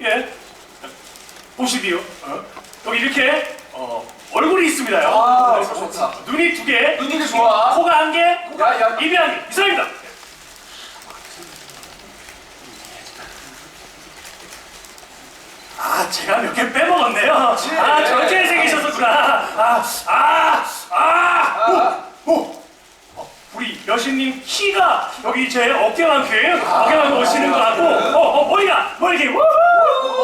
예. 보시디요. 어? 여기 이렇게 어, 얼굴이 있습니다요. 아, 얼굴 좋다. 눈이 두 개, 눈이 좋아. 코가 한 개, 야, 야. 입이 한 개. 이상입니다. 아, 제가 몇 개 빼먹었네요. 아, 저렇게 생기셨었구나. 아, 아, 아. 오, 오. 어, 우리 여신님 키가 여기 제 어깨만큼 어깨만큼 오시는 것 같고, 어, 어, 머리가 머리 이렇게 우후!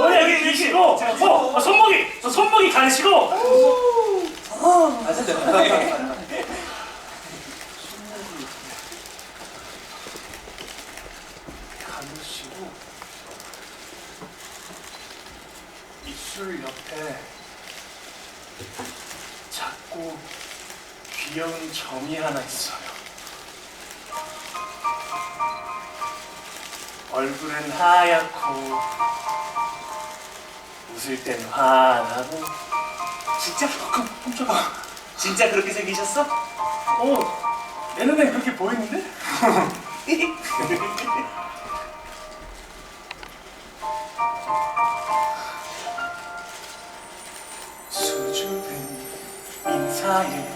머리 이렇게 길시고, 어, 어, 손목이 저 손목이 가시고, 가시고 입술 옆에 작고 귀여운 점이 하나 있어요. 얼굴은 하얗고 웃을 땐 환하고 진짜 깜짝아 진짜 그렇게 생기셨어? 어, 내 눈에 그렇게 보이는데? 수줍은 인사에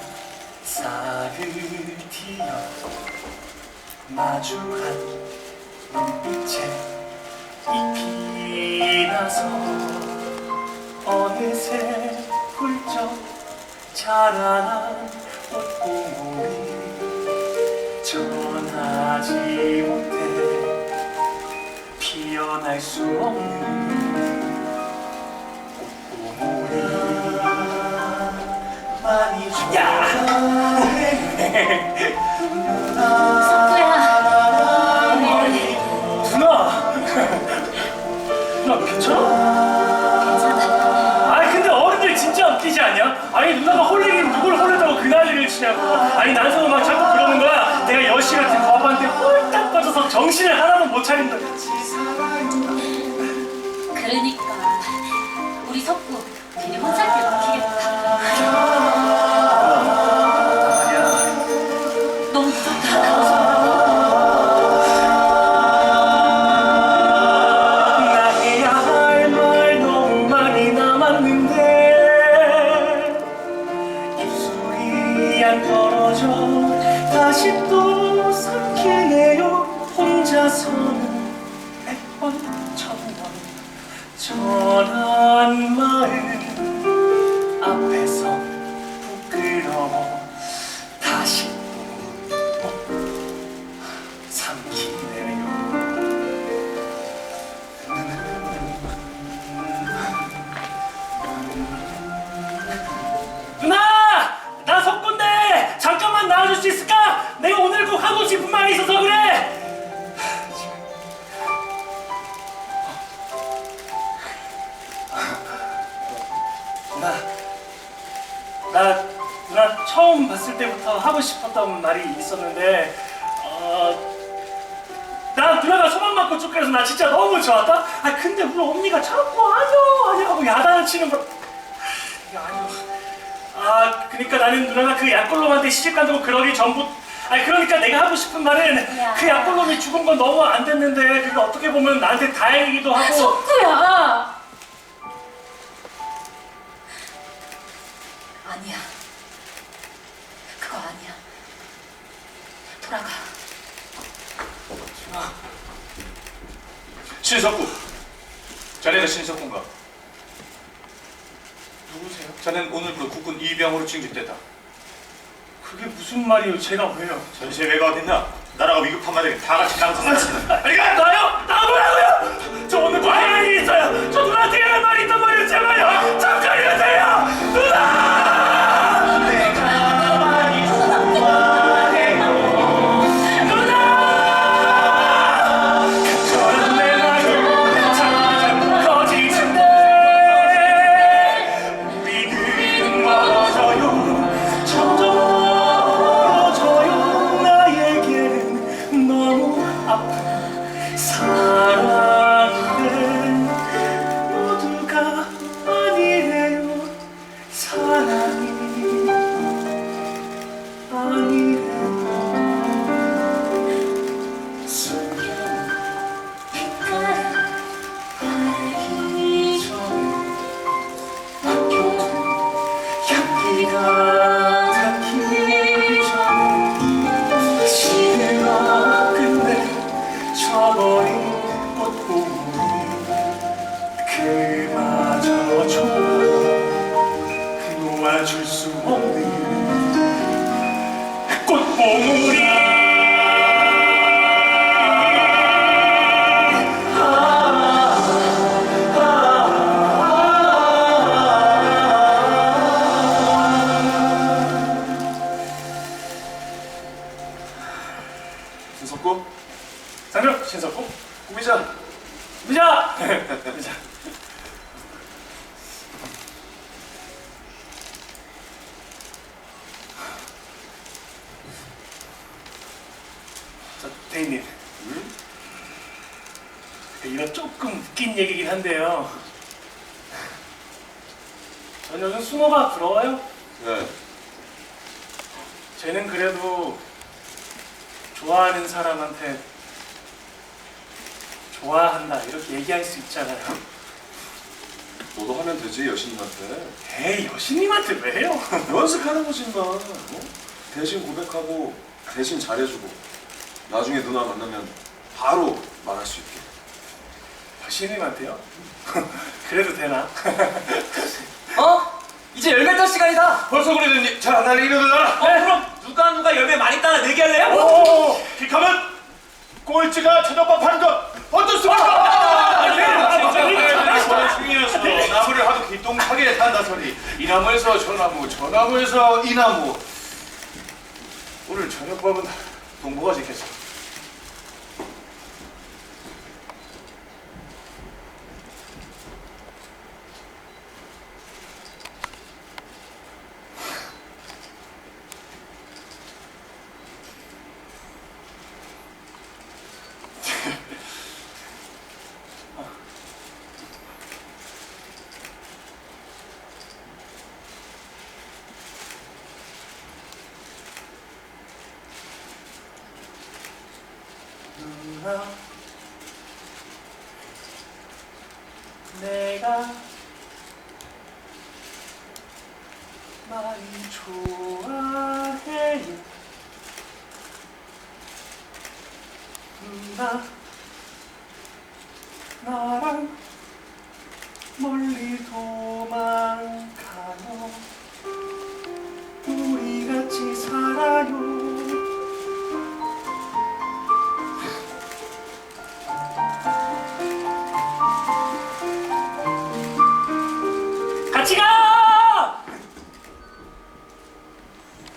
튀어 마주한 눈빛에 잎이 나서 어느새 훌쩍 자라난 꽃봉오리 전하지 못해 피어날 수 없는 꽃봉오리 많이 야! 누 거부한테 홀딱 빠져서 정신을 하나도 못 차린다 그러니까 우리 석구 괜히 혼살길 막히 혼자서는 백번 천번 전한 마음 때부터 하고 싶었던 말이 있었는데 어, 나 누나가 소망 맞고 쭉 그래서 나 진짜 너무 좋았다? 아 근데 우리 언니가 자꾸 아니야 하고 야단을 치는 거 이게 아니야 아 그러니까 나는 누나가 그 약골놈한테 시집 간다고 그러기 전부 아니 그러니까 내가 하고 싶은 말은 야. 그 약골놈이 죽은 건 너무 안 됐는데 그게 어떻게 보면 나한테 다행이기도 하고 석구야. 아니야. 그거 아니야. 돌아가. 신석구. 자네가 신석구인가? 누구세요? 자넨 오늘부로 국군 이병으로 징집됐다. 그게 무슨 말이에요 제가 왜요? 전시회 왜가 어딨나? 나라가 위급한 마당에 다 같이 나가서 싸친다. 아니 가 나요? 나 뭐라고요? 저 대인님. 응? 이건 조금 웃긴 얘기긴 한데요. 전 요즘 수모가 부러워요. 네. 쟤는 그래도 좋아하는 사람한테 좋아한다 이렇게 얘기할 수 있잖아요. 너도 하면 되지 여신님한테. 에이 여신님한테 왜 해요? 연습하는 거지 마. 어? 대신 고백하고 대신 잘해주고 나중에 누나 만나면 바로 말할 수 있게 여신님한테요? 그래도 되나? 어? 이제 열매 딸 시간이다. 벌써 그랬더니 잘안 달리 이러더라 어, 그럼 누가 누가 열매 많이 따나 내기할래요? 오 킥하면 꼴찌가 저녁밥 하는 수 없어 중이었어 나무를 하도 기똥차게 탄다 소리 이 나무에서 저 나무 저 나무에서 이 나무 오늘 저녁밥은 동보가 지켰어 누나 내가 많이 좋아해요 누나